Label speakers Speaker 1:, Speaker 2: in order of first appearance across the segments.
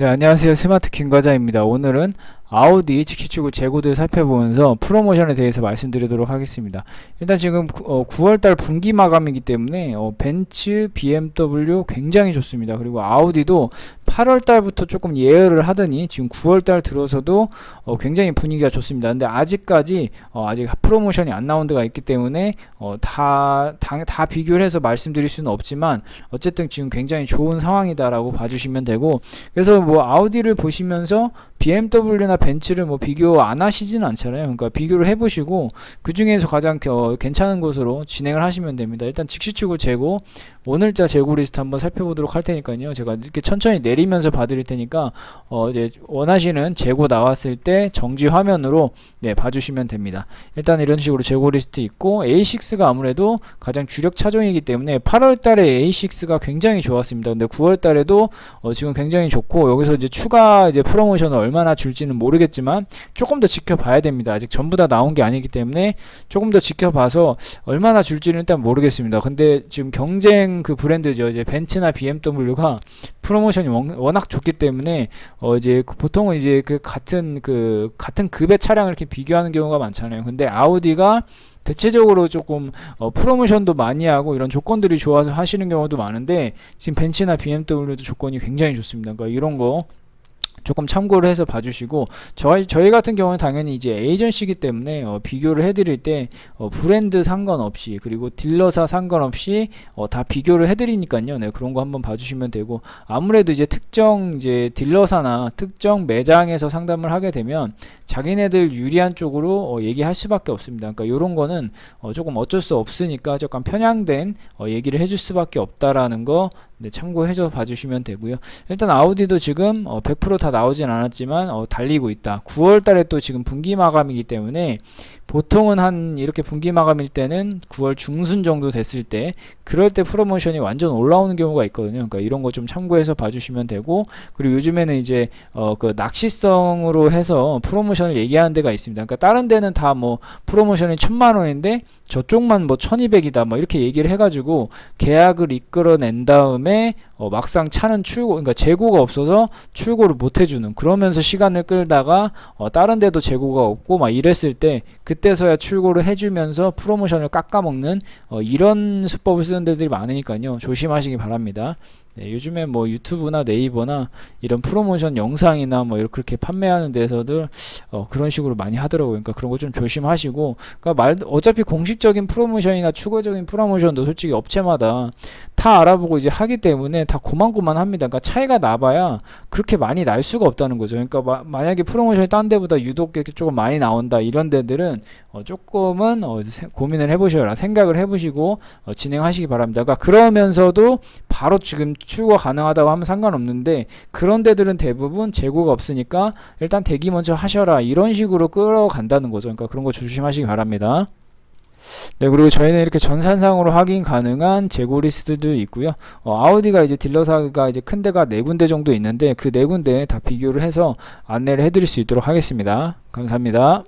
Speaker 1: 네, 안녕하세요. 스마트 김과장입니다. 오늘은 아우디 직시축구 재고들 살펴보면서 프로모션에 대해서 말씀드리도록 하겠습니다. 일단 지금 구- 어, 9월달 분기 마감이기 때문에 어, 벤츠, BMW 굉장히 좋습니다. 그리고 아우디도 8월 달부터 조금 예열을 하더니 지금 9월 달 들어서도 어, 굉장히 분위기가 좋습니다. 근데 아직까지 어, 아직 프로모션이 안 나온 데가 있기 때문에 어, 다, 다, 다 비교를 해서 말씀드릴 수는 없지만 어쨌든 지금 굉장히 좋은 상황이다라고 봐주시면 되고 그래서 뭐 아우디를 보시면서 BMW나 벤츠를 뭐 비교 안 하시지는 않잖아요. 그러니까 비교를 해보시고 그 중에서 가장 어, 괜찮은 것으로 진행을 하시면 됩니다. 일단 직시축구 재고 오늘자 재고 리스트 한번 살펴보도록 할 테니까요. 제가 이렇게 천천히 내리면서 봐드릴 테니까 어 이제 원하시는 재고 나왔을 때 정지 화면으로 네 봐주시면 됩니다. 일단 이런 식으로 재고 리스트 있고 A6가 아무래도 가장 주력 차종이기 때문에 8월달에 A6가 굉장히 좋았습니다. 근데 9월달에도 어, 지금 굉장히 좋고 여기서 이제 추가 이제 프로모션을 얼마나 줄지는 모르겠지만 조금 더 지켜봐야 됩니다. 아직 전부 다 나온 게 아니기 때문에 조금 더 지켜봐서 얼마나 줄지는 일단 모르겠습니다. 근데 지금 경쟁 그 브랜드죠. 이제 벤츠나 BMW가 프로모션이 원- 워낙 좋기 때문에 어 이제 그 보통은 이제 그 같은 그 같은 급의 차량을 이렇게 비교하는 경우가 많잖아요. 근데 아우디가 대체적으로 조금 어, 프로모션도 많이 하고 이런 조건들이 좋아서 하시는 경우도 많은데 지금 벤츠나 BMW도 조건이 굉장히 좋습니다. 그러니까 이런 거 조금 참고를 해서 봐주시고 저희 저희 같은 경우는 당연히 이제 에이전시기 때문에 어, 비교를 해드릴 때 어, 브랜드 상관없이 그리고 딜러사 상관없이 어, 다 비교를 해드리니까요. 네 그런 거 한번 봐주시면 되고 아무래도 이제 특정 이제 딜러사나 특정 매장에서 상담을 하게 되면 자기네들 유리한 쪽으로 어, 얘기할 수밖에 없습니다. 그러니까 이런 거는 어, 조금 어쩔 수 없으니까 조금 편향된 어, 얘기를 해줄 수밖에 없다라는 거 네, 참고해서 봐주시면 되고요. 일단 아우디도 지금 어, 100%다 나오진 않았지만 어, 달리고 있다. 9월 달에 또 지금 분기 마감이기 때문에 보통은 한 이렇게 분기 마감일 때는 9월 중순 정도 됐을 때 그럴 때 프로모션이 완전 올라오는 경우가 있거든요. 그러니까 이런 거 좀 참고해서 봐주시면 되고 그리고 요즘에는 이제 어 그 낚시성으로 해서 프로모션을 얘기하는 데가 있습니다. 그러니까 다른 데는 다 뭐 프로모션이 천만 원인데 저쪽만 뭐 1200이다 뭐 이렇게 얘기를 해가지고 계약을 이끌어낸 다음에 어 막상 차는 출고 그러니까 재고가 없어서 출고를 못 해주는 그러면서 시간을 끌다가 어 다른 데도 재고가 없고 막 이랬을 때 그 때서야 출고를 해주면서 프로모션을 깎아먹는 어 이런 수법을 쓰는 데들이 많으니까요 조심하시기 바랍니다. 네, 요즘에 뭐 유튜브나 네이버나 이런 프로모션 영상이나 뭐 이렇게 판매하는 데서들 어 그런 식으로 많이 하더라고요. 그러니까 그런 거 좀 조심하시고 그러니까 말 어차피 공식적인 프로모션이나 추가적인 프로모션도 솔직히 업체마다 다 알아보고 이제 하기 때문에 다 고만고만합니다. 그러니까 차이가 나봐야 그렇게 많이 날 수가 없다는 거죠. 그러니까 마, 만약에 프로모션이 딴 데보다 유독 이렇게 조금 많이 나온다 이런 데들은 어, 조금은 어, 세- 고민을 해보셔라 생각을 해보시고 어, 진행하시기 바랍니다. 그러니까 그러면서도 바로 지금 출고가 가능하다고 하면 상관없는데 그런 데들은 대부분 재고가 없으니까 일단 대기 먼저 하셔라 이런 식으로 끌어간다는 거죠. 그러니까 그런 거 조심하시기 바랍니다. 네, 그리고 저희는 이렇게 전산상으로 확인 가능한 재고 리스트도 있고요. 어, 아우디가 이제 딜러사가 이제 큰 데가 네 군데 정도 있는데 그 네 군데 다 비교를 해서 안내를 해드릴 수 있도록 하겠습니다. 감사합니다.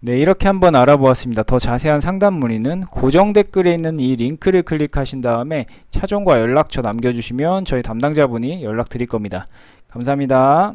Speaker 1: 네, 이렇게 한번 알아보았습니다. 더 자세한 상담 문의는 고정 댓글에 있는 이 링크를 클릭하신 다음에 차종과 연락처 남겨주시면 저희 담당자분이 연락 드릴 겁니다. 감사합니다.